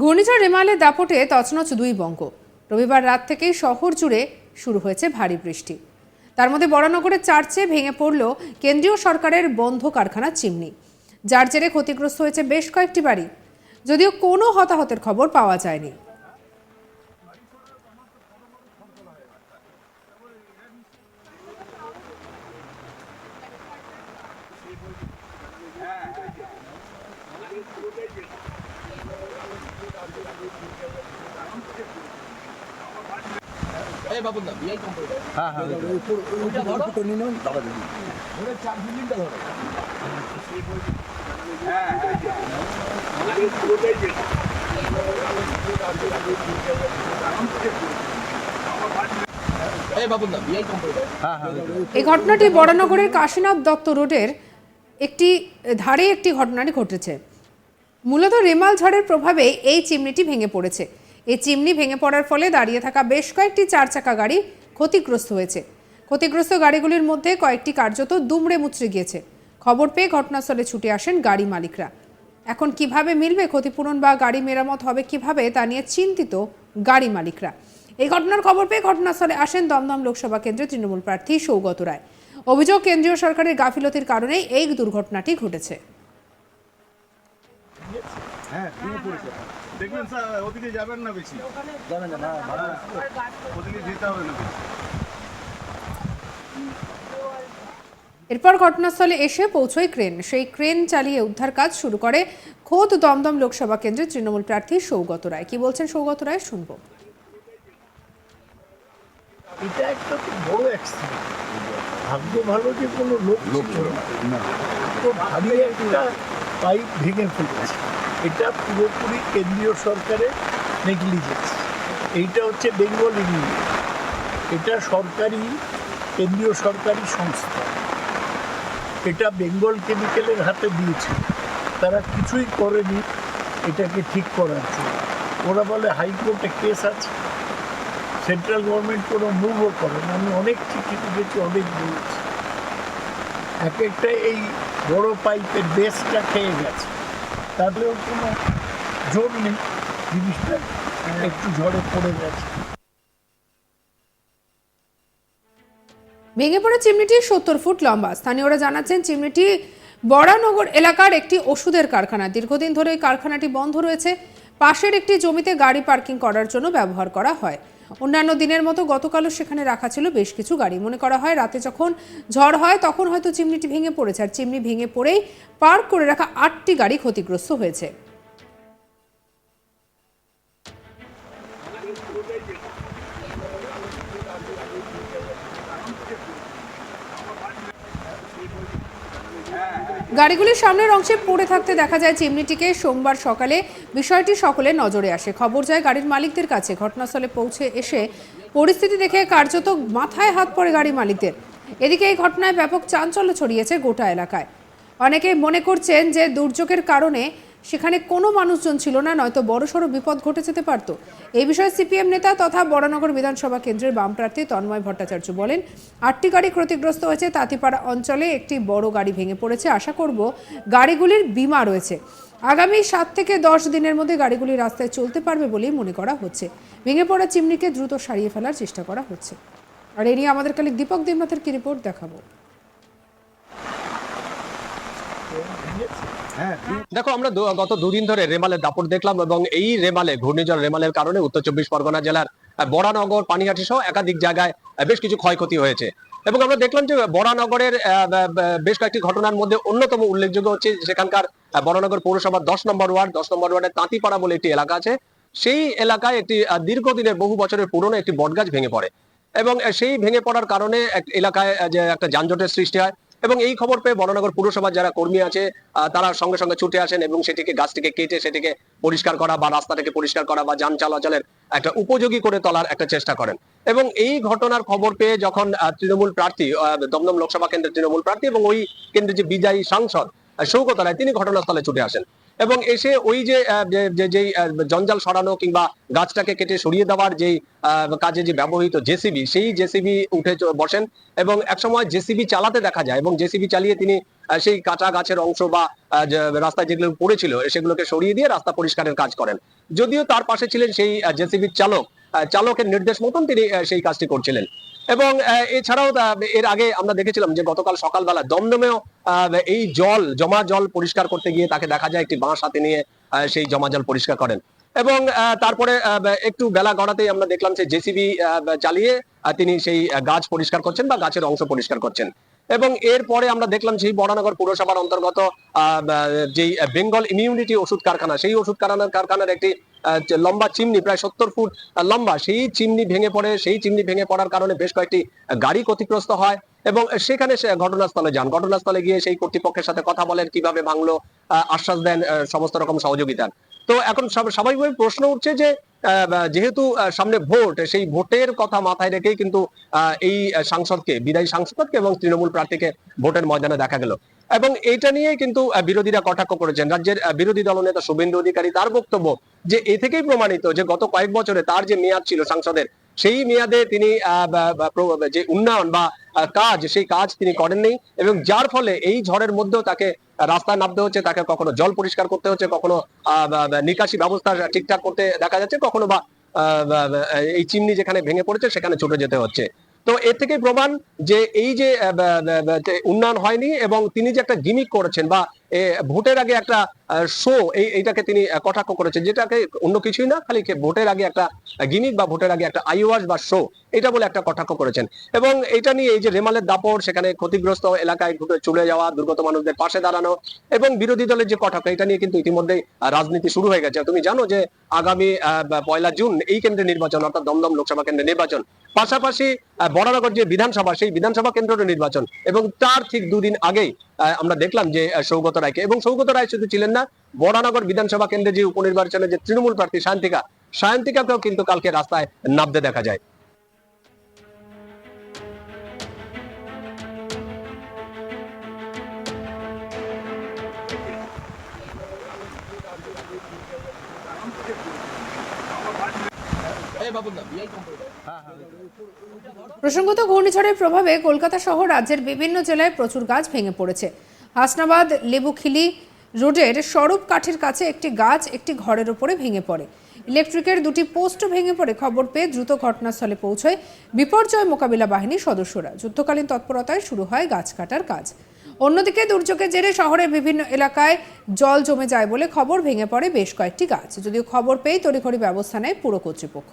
ঘূর্ণিঝড় রেমালের দাপটে তছনছ দুই বঙ্গ। রবিবার রাত থেকেই শহর জুড়ে শুরু হয়েছে ভারী বৃষ্টি। তার মধ্যে বরানগরের চার্চে ভেঙে পড়ল কেন্দ্রীয় সরকারের বন্ধ কারখানা চিমনি। যার জেরে ক্ষতিগ্রস্ত হয়েছে বেশ কয়েকটি বাড়ি। যদিও কোনো হতাহতের খবর পাওয়া যায়নি। হ্যাঁ হ্যাঁ এই বাবুল দা বিআই কোম্পানি হ্যাঁ হ্যাঁ এই ঘটনাটি বরানগরের কাশীনাথ দত্ত রোডের একটি ধারে একটি ঘটনাটি ঘটেছে। মূলত রেমাল ঝড়ের প্রভাবে এই চিমনিটি ভেঙে পড়েছে। এই চিমনি ভেঙে পড়ার ফলে দাঁড়িয়ে থাকা বেশ কয়েকটি চার চাকা গাড়ি ক্ষতিগ্রস্ত হয়েছে। ক্ষতিগ্রস্ত গাড়িগুলির মধ্যে কয়েকটি কার্যত দুমড়ে মুচড়ে গিয়েছে। খবর পেয়ে ঘটনাস্থলে ছুটে আসেন গাড়ি মালিকরা। এখন কীভাবে মিলবে ক্ষতিপূরণ বা গাড়ি মেরামত হবে কীভাবে তা নিয়ে চিন্তিত গাড়ি মালিকরা। এই ঘটনার খবর পেয়ে ঘটনাস্থলে আসেন দমদম লোকসভা কেন্দ্রের তৃণমূল প্রার্থী সৌগত রায়। অভিযোগ কেন্দ্রীয় সরকারের গাফিলতির কারণেই এই দুর্ঘটনাটি ঘটেছে। হ্যাঁ ভেঙে পড়েছে দেখবেন স্যার ওদিকে যাবেন না বেশি। যাবেন না হ্যাঁ ওদিকে যেতে হবে না এরপর ঘটনাস্থলে এসে পৌঁছয় ক্রেন। সেই ক্রেন চালিয়ে উদ্ধার কাজ শুরু করে খোদ দমদম লোকসভা কেন্দ্রের তৃণমূল প্রার্থী সৌগত রায়। কি বলছেন সৌগত রায়? শুনব। এটা একটা তো বড় অ্যাক্সিডেন্ট ভাগ্য ভালো যে কোনো লোক ছিল না। তো ভারী একটা পাইপ ভেঙে ফেলেছে। এটা পুরোপুরি কেন্দ্রীয় সরকারের নেগলিজেন্স এইটা হচ্ছে বেঙ্গল ইউনিয়ন এটা সরকারি, কেন্দ্রীয় সরকারি সংস্থা। এটা বেঙ্গল কেমিক্যালের হাতে দিয়েছে। তারা কিছুই করেনি এটাকে ঠিক করার জন্য। ওরা বলে হাইকোর্টে কেস আছে। সেন্ট্রাল গভর্নমেন্ট কোনো মুভও করে না। আমি অনেক চিঠি লিখেছি, অনেক বলেছি। এক একটা এই বড় পাইপের বেসটা খেয়ে গেছে। তাতেও কোনো জোর নেই। জিনিসটা একটু ঝড়ে পড়ে গেছে। ভেঙে পড়া চিমনিটি সত্তর ফুট লম্বা। স্থানীয়রা জানাচ্ছেন চিমনিটি বড়ানগর এলাকার একটি ওষুধের কারখানা। দীর্ঘদিন ধরে এই কারখানাটি বন্ধ রয়েছে। পাশের একটি জমিতে গাড়ি পার্কিং করার জন্য ব্যবহার করা হয়। অন্যান্য দিনের মতো গতকালও সেখানে রাখা ছিল বেশ কিছু গাড়ি। মনে করা হয় রাতে যখন ঝড় হয় তখন হয়তো চিমনিটি ভেঙে পড়েছে। আর চিমনি ভেঙে পড়েই পার্ক করে রাখা আটটি গাড়ি ক্ষতিগ্রস্ত হয়েছে। গাড়িগুলির সামনের অংশে পড়ে থাকতে দেখা যায় চিমনিটিকে সোমবার সকালে বিষয়টি সকলে নজরে আসে। খবর যায় গাড়ির মালিকদের কাছে। ঘটনাস্থলে পৌঁছে এসে পরিস্থিতি দেখে কার্যত মাথায় হাত পড়ে গাড়ি মালিকদের। এদিকে এই ঘটনায় ব্যাপক চাঞ্চল্য ছড়িয়েছে গোটা এলাকায়। অনেকেই মনে করছেন যে দুর্যোগের কারণে সেখানে কোনো মানুষজন ছিল না, নয়তো বড়সড় বিপদ ঘটে যেতে পারত। এই বিষয়ে সিপিএম নেতা তথা বড়নগর বিধানসভা কেন্দ্রের বাম প্রার্থী তন্ময় ভট্টাচার্য বলেন, আটটি গাড়ি ক্ষতিগ্রস্ত হয়েছে, তাঁতিপাড়া অঞ্চলে একটি বড় গাড়ি ভেঙে পড়েছে। আশা করব গাড়িগুলির বিমা রয়েছে। আগামী সাত থেকে দশ দিনের মধ্যে গাড়িগুলি রাস্তায় চলতে পারবে বলেই মনে করা হচ্ছে। ভেঙে পড়া চিমনিকে দ্রুত সারিয়ে ফেলার চেষ্টা করা হচ্ছে। আর এ নিয়ে আমাদের কালে দীপক দেবনাথের কি রিপোর্ট দেখাবো? দেখো, আমরা গত দুদিন ধরে রেমালের দাপট দেখলাম এবং এই রেমালে, ঘূর্ণিঝড় রেমালের কারণে উত্তর চব্বিশ পরগনা জেলার বরানগর পানিহাটি সহ একাধিক জায়গায় বেশ কিছু ক্ষয়ক্ষতি হয়েছে। এবং আমরা দেখলাম যে বরানগরের বেশ কয়েকটি ঘটনার মধ্যে অন্যতম উল্লেখযোগ্য হচ্ছে সেখানকার বরানগর পৌরসভার দশ নম্বর ওয়ার্ড, দশ নম্বর ওয়ার্ডের তাঁতিপাড়া বলে একটি এলাকা আছে। সেই এলাকায় একটি দীর্ঘদিনের, বহু বছরের পুরনো একটি বটগাছ ভেঙে পড়ে। এবং সেই ভেঙে পড়ার কারণে এলাকায় যে একটা যানজটের সৃষ্টি হয় এবং এই খবর পেয়ে বড়নগর পুরসভার যারা কর্মী আছে তারা সঙ্গে সঙ্গে ছুটে আসেন এবং সেটিকে গাছটিকে কেটে সেটিকে পরিষ্কার করা বা রাস্তাটাকে পরিষ্কার করা বা যান চলাচলের একটা উপযোগী করে তোলার একটা চেষ্টা করেন। এবং এই ঘটনার খবর পেয়ে যখন তৃণমূল প্রার্থী দমদম লোকসভা কেন্দ্রের তৃণমূল প্রার্থী এবং ওই কেন্দ্রের যে বিজয়ী সাংসদ সৌগত রায়, তিনি ঘটনাস্থলে ছুটে আসেন। এবং এসে ওই যে যেই জঞ্জাল সরানো কিংবা গাছটাকে কেটে সরিয়ে দেওয়ার যেই কাজে যে ব্যবহৃত জেসিবি, সেই জেসিবি উঠে বসেন এবং একসময় জেসিবি চালাতে দেখা যায় এবং জেসিবি চালিয়ে তিনি সেই কাঁচা গাছের অংশ বা রাস্তায় যেগুলো পড়েছিল, সেগুলোকে সরিয়ে দিয়ে রাস্তা পরিষ্কারের কাজ করেন। যদিও তার পাশে ছিলেন সেই জেসিবির চালক চালকের নির্দেশ মতন তিনি সেই কাজটি করছিলেন। এবং এছাড়াও এর আগে আমরা দেখেছিলাম যে গতকাল সকালবেলা দমদমেও এই জল, জমা জল পরিষ্কার করতে গিয়ে তাকে দেখা যায় একটি বাঁশ হাতে নিয়ে সেই জমা জল পরিষ্কার করেন। এবং তারপরে একটু বেলা গড়াতেই আমরা দেখলাম যে জেসিবি চালিয়ে তিনি সেই গাছ পরিষ্কার করছেন বা গাছের অংশ পরিষ্কার করছেন। এবং এরপরে আমরা দেখলাম সেই বরানগর পুরসভার অন্তর্গত যেই বেঙ্গল ইমিউনিটি ওষুধ কারখানা, সেই ওষুধ কারখানার কারখানার একটি লম্বা চিমনি, প্রায় সত্তর ফুট লম্বা, সেই চিমনি ভেঙে পড়ে, সেই চিমনি ভেঙে পড়ার কারণে বেশ কয়েকটি গাড়ি ক্ষতিগ্রস্ত হয় এবং সেখানে সে ঘটনাস্থলে যান। ঘটনাস্থলে গিয়ে সেই কর্তৃপক্ষের সাথে কথা বলেন, কীভাবে ভাঙলো আশ্বাস দেন সমস্ত রকম সহযোগিতার। তো এখন স্বাভ- স্বাভাবিকভাবে প্রশ্ন উঠছে যে যেহেতু সামনে ভোট, সেই ভোটের কথা মাথায় রেখেই কিন্তু এই সাংসদকে, বিদায়ী সাংসদকে এবং তৃণমূল প্রার্থীকে ভোটের ময়দানে দেখা গেল। এবং এইটা নিয়ে কিন্তু বিরোধীরা কটাক্ষ করেছেন। রাজ্যের বিরোধী দলনেতা শুভেন্দু অধিকারী তার বক্তব্য যে, এ থেকেই প্রমাণিত যে, গত কয়েক বছরে তার যে মেয়াদ ছিল সাংসদের, সেই মেয়াদে তিনি যে উন্নয়ন বা কাজ, সেই কাজ তিনি করেননি এবং যার ফলে এই ঝড়ের মধ্যেও তাকে রাস্তায় নামতে হচ্ছে, তাকে কখনো জল পরিষ্কার করতে হচ্ছে, কখনো নিকাশি ব্যবস্থা ঠিকঠাক করতে দেখা যাচ্ছে, কখনো বা- এই চিমনি যেখানে ভেঙে পড়েছে, সেখানে ছুটে যেতে হচ্ছে। তো এর থেকে প্রমাণ যে এই যে উন্নয়ন হয়নি এবং তিনি যে একটা গিমিক করেছেন বা ভোটের আগে একটা শো এই, এইটাকে তিনি কটাক্ষ করেছেন, যেটাকে অন্য কিছুই না, খালি ভোটের আগে একটা গিমিক বা ভোটের আগে একটা আইওয়াস বা শো এটা বলে একটা কটাক্ষ করেছেন। এবং এটা নিয়ে এই যে রেমালের দাপট, সেখানে ক্ষতিগ্রস্ত এলাকায় ঢুকে চলে যাওয়া, দুর্গত মানুষদের পাশে দাঁড়ানো, এবং বিরোধী দলের যে কটাক্ষ, এটা নিয়ে কিন্তু ইতিমধ্যেই রাজনীতি শুরু হয়ে গেছে। তুমি জানো যে আগামী পয়লা জুন এই কেন্দ্রে নির্বাচন, অর্থাৎ দমদম লোকসভা কেন্দ্রে নির্বাচন। পাশাপাশি বরানগর যে বিধানসভা, সেই বিধানসভা কেন্দ্রের নির্বাচন। এবং তার ঠিক দুদিন আগেই আমরা দেখলাম যে সৌগত রায়কে। এবং সৌগত রায় শুধু ছিলেন না বরানগর বিধানসভা কেন্দ্রে যে উপনির্বাচনে যে তৃণমূল প্রার্থী সায়ন্তিকা সায়ন্তিকাকেও কিন্তু কালকে রাস্তায় নামতে দেখা যায়। প্রসঙ্গত ঘূর্ণিঝড়ের প্রভাবে কলকাতা সহ রাজ্যের বিভিন্ন জেলায় প্রচুর গাছ ভেঙে পড়েছে। হাসনাবাদ লেবুখিলি রোডের স্বরূপ কাঠের কাছে একটি গাছ একটি ঘরের উপরে ভেঙে পড়ে। ইলেকট্রিকের দুটি পোস্ট ভেঙে পড়ে খবর পেয়ে দ্রুত ঘটনাস্থলে পৌঁছয় বিপর্যয় মোকাবিলা বাহিনীর সদস্যরা। যুদ্ধকালীন তৎপরতায় শুরু হয় গাছ কাটার কাজ। অন্যদিকে দুর্যোগের জেরে শহরের বিভিন্ন এলাকায় জল জমে যায় বলে খবর ভেঙে পড়ে বেশ কয়েকটি গাছ। যদিও খবর পেয়ে তড়িঘড়ি ব্যবস্থা নেয় পুর কর্তৃপক্ষ।